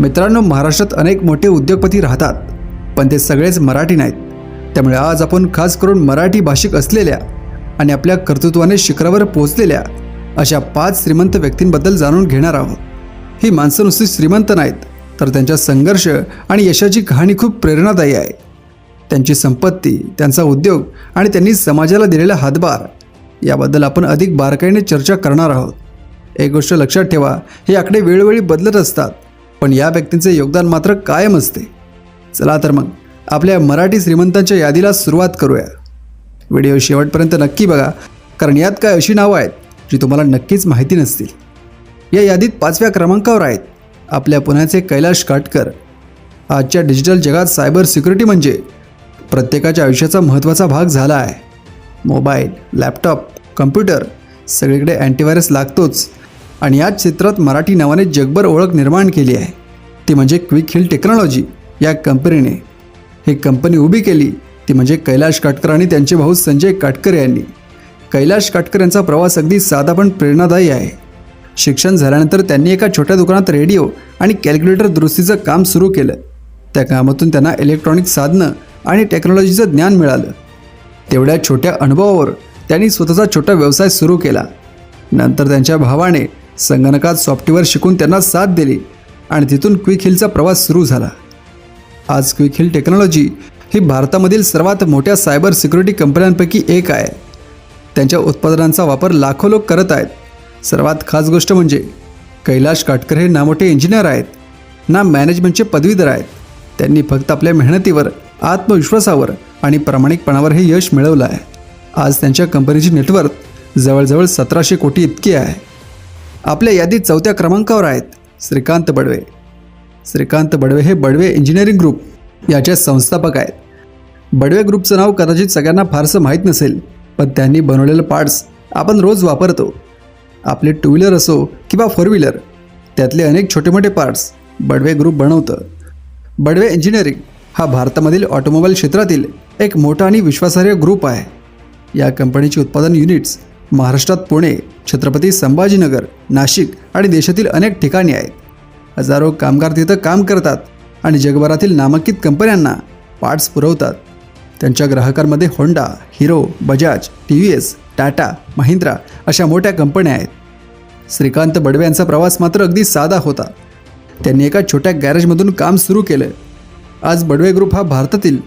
मित्रांनो महाराष्ट्रात अनेक मोठे उद्योगपती राहतात पण ते सगळेच मराठी नाहीत. त्यामुळे आज आपण खास करून मराठी भाषिक असलेल्या आणि आपल्या कर्तृत्वाने शिखरावर पोहोचलेल्या अशा पाच श्रीमंत व्यक्तींबद्दल जाणून घेणार आहोत. ही माणसं नुसती श्रीमंत नाहीत तर त्यांच्या संघर्ष आणि यशाची कहाणी खूप प्रेरणादायी आहे. त्यांची संपत्ती त्यांचा उद्योग आणि त्यांनी समाजाला दिलेला हातभार याबद्दल आपण अधिक बारकाईने चर्चा करणार आहोत. एक गोष्ट लक्षात ठेवा हे आकडे वेळोवेळी बदलत असतात. पण या व्यक्तींचे योगदान मात्र कायम असते. चला तर मग आपल्या मराठी श्रीमंतांच्या यादीला सुरुवात करूया. व्हिडिओ शेवटपर्यंत नक्की बघा कारण यात काय अशी नावं आहेत जी तुम्हाला नक्कीच माहिती नसतील. या यादीत पाचव्या क्रमांकावर आहेत आपल्या पुण्याचे कैलाश काटकर. आजच्या डिजिटल जगात सायबर सिक्युरिटी म्हणजे प्रत्येकाच्या आयुष्याचा महत्त्वाचा भाग झाला आहे. मोबाईल लॅपटॉप कम्प्युटर सगळीकडे अँटीव्हायरस लागतोच. आणि याच क्षेत्रात मराठी नावाने जगभर ओळख निर्माण केली आहे. ती म्हणजे क्विक हिल टेक्नॉलॉजी या कंपनीने. ही कंपनी उभी केली ती म्हणजे कैलाश काटकर आणि त्यांचे भाऊ संजय काटकर यांनी. कैलाश काटकर यांचा प्रवास अगदी साधा पण प्रेरणादायी आहे. शिक्षण झाल्यानंतर त्यांनी एका छोट्या दुकानात रेडिओ आणि कॅल्क्युलेटर दुरुस्तीचं काम सुरू केलं. त्या कामातून त्यांना इलेक्ट्रॉनिक साधनं आणि टेक्नॉलॉजीचं ज्ञान मिळालं. तेवढ्या छोट्या अनुभवावर त्यांनी स्वतःचा छोटा व्यवसाय सुरू केला. नंतर त्यांच्या भावाने संगणकात सॉफ्टवेअर शिकून त्यांना साथ दिली. आणि तिथून क्विक हिलचा प्रवास सुरू झाला. आज क्विक हिल टेक्नॉलॉजी ही भारतामधील सर्वात मोठ्या सायबर सिक्युरिटी कंपन्यांपैकी एक आहे. त्यांच्या उत्पादनांचा वापर लाखो लोक करत आहेत. सर्वात खास गोष्ट म्हणजे कैलाश काटकर हे ना मोठे इंजिनियर आहेत. ना मॅनेजमेंटचे पदवीधर आहेत. त्यांनी फक्त आपल्या मेहनतीवर आत्मविश्वासावर आणि प्रामाणिकपणावर हे यश मिळवलं आहे. आज त्यांच्या कंपनीची नेटवर्क जवळजवळ सतराशे कोटी इतकी आहे. आपल्या यादीत चौथ्या क्रमांकावर आहेत. श्रीकांत बडवे. श्रीकांत बडवे हे बडवे इंजिनिअरिंग ग्रुप याचे संस्थापक आहेत. बडवे ग्रुपचं नाव कदाचित सगळ्यांना फारसं माहीत नसेल पण त्यांनी बनवलेलं पार्ट्स आपण रोज वापरतो. आपले टू व्हीलर असो किंवा फोर व्हीलर त्यातले अनेक छोटे मोठे पार्ट्स बडवे ग्रुप बनवतं. बडवे इंजिनिअरिंग हा भारतामधील ऑटोमोबाईल क्षेत्रातील एक मोठा आणि विश्वासार्ह ग्रुप आहे. या कंपनीची उत्पादन युनिट्स महाराष्ट्रात पुणे छत्रपती संभाजीनगर नाशिक आणि देशातील अनेक ठिकाणी आहेत. हजारो कामगार तिथं काम करतात आणि जगभरातील नामांकित कंपन्यांना पार्ट्स पुरवतात. त्यांच्या ग्राहकांमध्ये Honda Hero Bajaj T V S Tata Mahindra अशा मोठ्या कंपन्या आहेत. श्रीकांत बडवे यांचा प्रवास मात्र अगदी साधा होता. त्यांनी एका छोट्या गॅरेजमधून काम सुरू केलं. आज बडवे ग्रुप हा भारतातील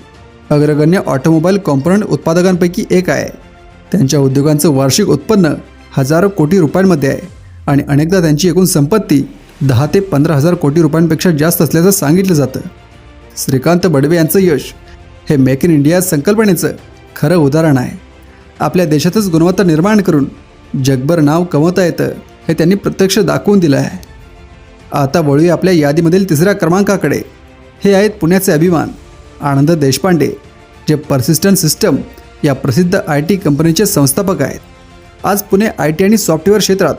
अग्रगण्य ऑटोमोबाईल कॉम्पोनंट उत्पादकांपैकी एक आहे. त्यांच्या उद्योगांचं वार्षिक उत्पन्न हजारो कोटी रुपयांमध्ये आहे आणि अनेकदा त्यांची एकूण संपत्ती दहा ते पंधरा हजार कोटी रुपयांपेक्षा जास्त असल्याचं सांगितलं जातं. श्रीकांत बडवे यांचं यश हे मेक इन इंडिया संकल्पनेचं खरं उदाहरण आहे. आपल्या देशातच गुणवत्ता निर्माण करून जगभर नाव कमवता येतं हे त्यांनी प्रत्यक्ष दाखवून दिलं आहे. आता वळूया आपल्या यादीमधील तिसऱ्या क्रमांकाकडे. हे आहेत पुण्याचे अभिमान आनंद देशपांडे जे पर्सिस्टंट सिस्टम या प्रसिद्ध आय टी कंपनीचे संस्थापक आहेत. आज पुणे आय टी आणि सॉफ्टवेअर क्षेत्रात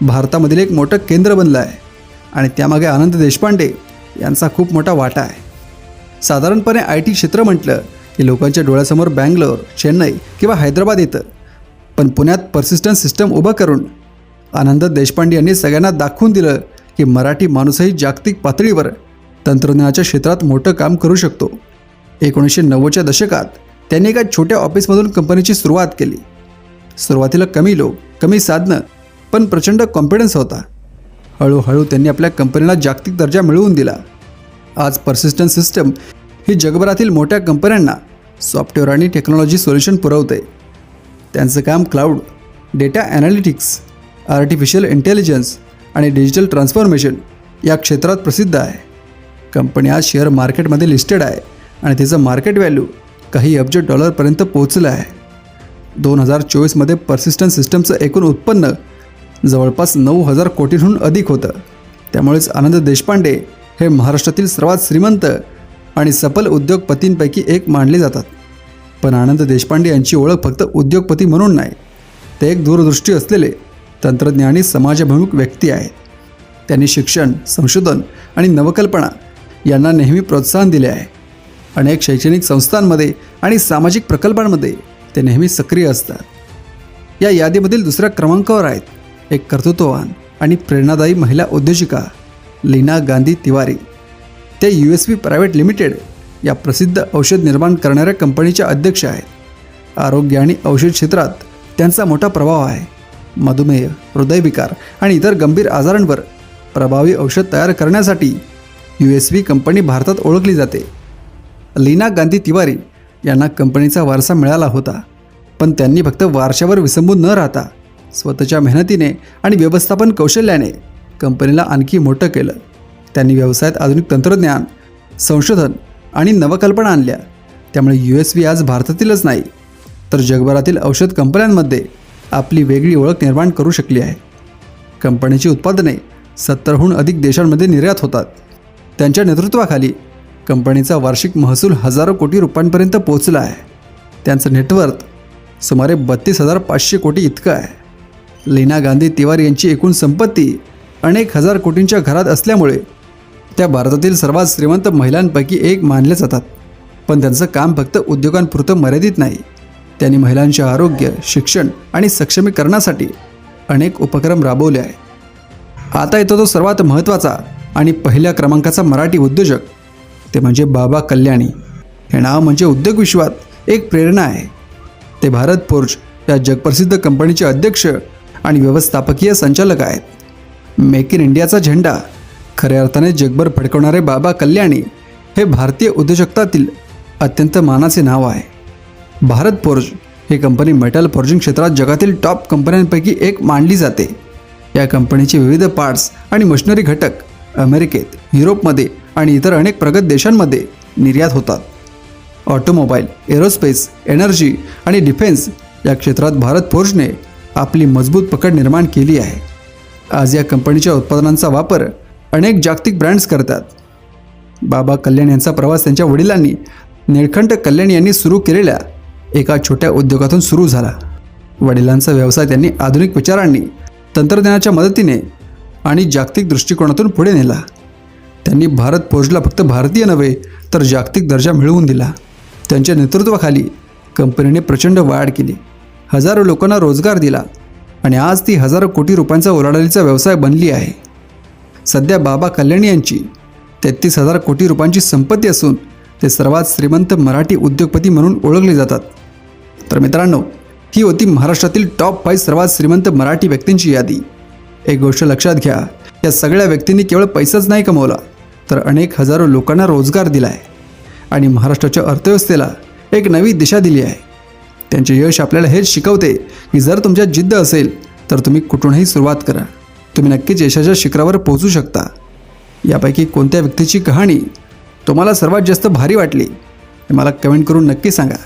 भारतामधील एक मोठं केंद्र बनलं आहे आणि त्यामागे आनंद देशपांडे यांचा खूप मोठा वाटा आहे. साधारणपणे आय टी क्षेत्र म्हटलं की लोकांच्या डोळ्यासमोर बँगलोर चेन्नई किंवा हैदराबाद येतं. पण पुण्यात पर्सिस्टंट सिस्टम उभं करून आनंद देशपांडे यांनी सगळ्यांना दाखवून दिलं की मराठी माणूसही जागतिक पातळीवर तंत्रज्ञानाच्या क्षेत्रात मोठं काम करू शकतो. एकोणीसशे नव्वदच्या दशकात त्यांनी एका छोट्या ऑफिसमधून कंपनीची सुरुवात केली. सुरुवातीला कमी लोक कमी साधनं पण प्रचंड कॉन्फिडन्स होता. हळूहळू त्यांनी आपल्या कंपनीला जागतिक दर्जा मिळवून दिला. आज पर्सिस्टंट सिस्टम ही जगभरातील मोठ्या कंपन्यांना सॉफ्टवेअर आणि टेक्नॉलॉजी सोल्युशन पुरवते. त्यांचं काम cloud data analytics artificial intelligence आणि डिजिटल ट्रान्सफॉर्मेशन या क्षेत्रात प्रसिद्ध आहे. कंपनी आज शेअर मार्केटमध्ये लिस्टेड आहे आणि तिचं मार्केट व्हॅल्यू काही अब्ज डॉलरपर्यंत पोहोचलं आहे. दोन हजार चोवीसमध्ये पर्सिस्टंट सिस्टमचं एकूण उत्पन्न जवळपास नऊ हजार कोटींहून अधिक होतं. त्यामुळेच आनंद देशपांडे हे महाराष्ट्रातील सर्वात श्रीमंत आणि सफल उद्योगपतींपैकी एक मानले जातात. पण आनंद देशपांडे यांची ओळख फक्त उद्योगपती म्हणून नाही ते एक दूरदृष्टी असलेले तंत्रज्ञानी समाजभिमुख व्यक्ती आहेत. त्यांनी शिक्षण संशोधन आणि नवकल्पना यांना नेहमी प्रोत्साहन दिले आहे. अनेक शैक्षणिक संस्थांमध्ये आणि सामाजिक प्रकल्पांमध्ये ते नेहमी सक्रिय असतात. या यादीमधील दुसऱ्या क्रमांकावर आहेत एक कर्तृत्ववान आणि प्रेरणादायी महिला उद्योजिका लीना गांधी तिवारी. ते U S B private limited या प्रसिद्ध औषध निर्माण करणाऱ्या कंपनीच्या अध्यक्ष आहेत. आरोग्य आणि औषध क्षेत्रात त्यांचा मोठा प्रभाव आहे. मधुमेह हृदयविकार आणि इतर गंभीर आजारांवर प्रभावी औषध तयार करण्यासाठी यू एस व्ही कंपनी भारतात ओळखली जाते. लीना गांधी तिवारी यांना कंपनीचा वारसा मिळाला होता. पण त्यांनी फक्त वारशावर विसंबून न राहता स्वतःच्या मेहनतीने आणि व्यवस्थापन कौशल्याने कंपनीला आणखी मोठं केलं. त्यांनी व्यवसायात आधुनिक तंत्रज्ञान संशोधन आणि नवकल्पना आणल्या. त्यामुळे यू एस व्ही आज भारतातीलच नाही तर जगभरातील औषध कंपन्यांमध्ये आपली वेगळी ओळख निर्माण करू शकली आहे. कंपनीची उत्पादने सत्तरहून अधिक देशांमध्ये निर्यात होतात. त्यांच्या नेतृत्वाखाली कंपनीचा वार्षिक महसूल हजारो कोटी रुपयांपर्यंत पोहोचला आहे. त्यांचं नेटवर्थ सुमारे बत्तीस हजार पाचशे कोटी इतकं आहे. लीना गांधी तिवारी यांची एकूण संपत्ती अनेक हजार कोटींच्या घरात असल्यामुळे त्या भारतातील सर्वात श्रीमंत महिलांपैकी एक मानले जातात. पण त्यांचं काम फक्त उद्योगांपुरतं मर्यादित नाही. त्यांनी महिलांचे आरोग्य शिक्षण आणि सक्षमीकरणासाठी अनेक उपक्रम राबवले आहेत. आता येतो तो सर्वात महत्त्वाचा आणि पहिल्या क्रमांकाचा मराठी उद्योजक ते म्हणजे बाबा कल्याणी. हे नाव म्हणजे उद्योग विश्वात एक प्रेरणा आहे. ते भारत फोर्ज या जगप्रसिद्ध कंपनीचे अध्यक्ष आणि व्यवस्थापकीय संचालक आहेत. मेक इन इंडियाचा झेंडा खऱ्या अर्थाने जगभर फडकवणारे बाबा कल्याणी हे भारतीय उद्योजकतातील अत्यंत मानाचे नाव आहे. भारत फोर्ज ही कंपनी मेटल फोर्जिंग क्षेत्रात जगातील टॉप कंपन्यांपैकी एक मानली जाते. या कंपनीचे विविध पार्ट्स आणि मशिनरी घटक अमेरिकेत युरोपमध्ये आणि इतर अनेक प्रगत देशांमध्ये निर्यात होतात. ऑटोमोबाईल एरोस्पेस एनर्जी आणि डिफेन्स या क्षेत्रात भारत फोर्जने आपली मजबूत पकड निर्माण केली आहे. आज या कंपनीच्या उत्पादनांचा वापर अनेक जागतिक ब्रँड्स करतात. बाबा कल्याण यांचा प्रवास त्यांच्या वडिलांनी निळखंड कल्याण यांनी सुरू केलेल्या एका छोट्या उद्योगातून सुरू झाला. वडिलांचा व्यवसाय त्यांनी आधुनिक विचारांनी तंत्रज्ञानाच्या मदतीने आणि जागतिक दृष्टिकोनातून पुढे नेला. त्यांनी भारत फोर्जला फक्त भारतीय नव्हे तर जागतिक दर्जा मिळवून दिला. त्यांच्या नेतृत्वाखाली कंपनीने प्रचंड वाढ केली. हजारो लोकांना रोजगार दिला आणि आज ती हजारो कोटी रुपयांचा उलाढालीचा व्यवसाय बनली आहे. सध्या बाबा कल्याणी यांची तेहतीस हजार कोटी रुपयांची संपत्ती असून ते सर्वात श्रीमंत मराठी उद्योगपती म्हणून ओळखले जातात. तर मित्रांनो ही होती महाराष्ट्रातील टॉप फाईव्ह सर्वात श्रीमंत मराठी व्यक्तींची यादी. एक गोष्ट लक्षात घ्या या सगळ्या व्यक्तींनी केवळ पैसाच नाही कमवला. तर अनेक हजारो लोकांना रोजगार दिला आहे आणि महाराष्ट्राच्या अर्थव्यवस्थेला एक नवी दिशा दिली आहे. त्यांचे यश आपल्याला हेच शिकवते की जर तुमच्यात जिद्द असेल तर तुम्ही कुठूनही सुरुवात करा. तुम्ही नक्कीच यशाच्या शिखरावर पोहोचू शकता. यापैकी कोणत्या व्यक्तीची कहाणी तुम्हाला सर्वात जास्त भारी वाटली हे मला कमेंट करून नक्की सांगा.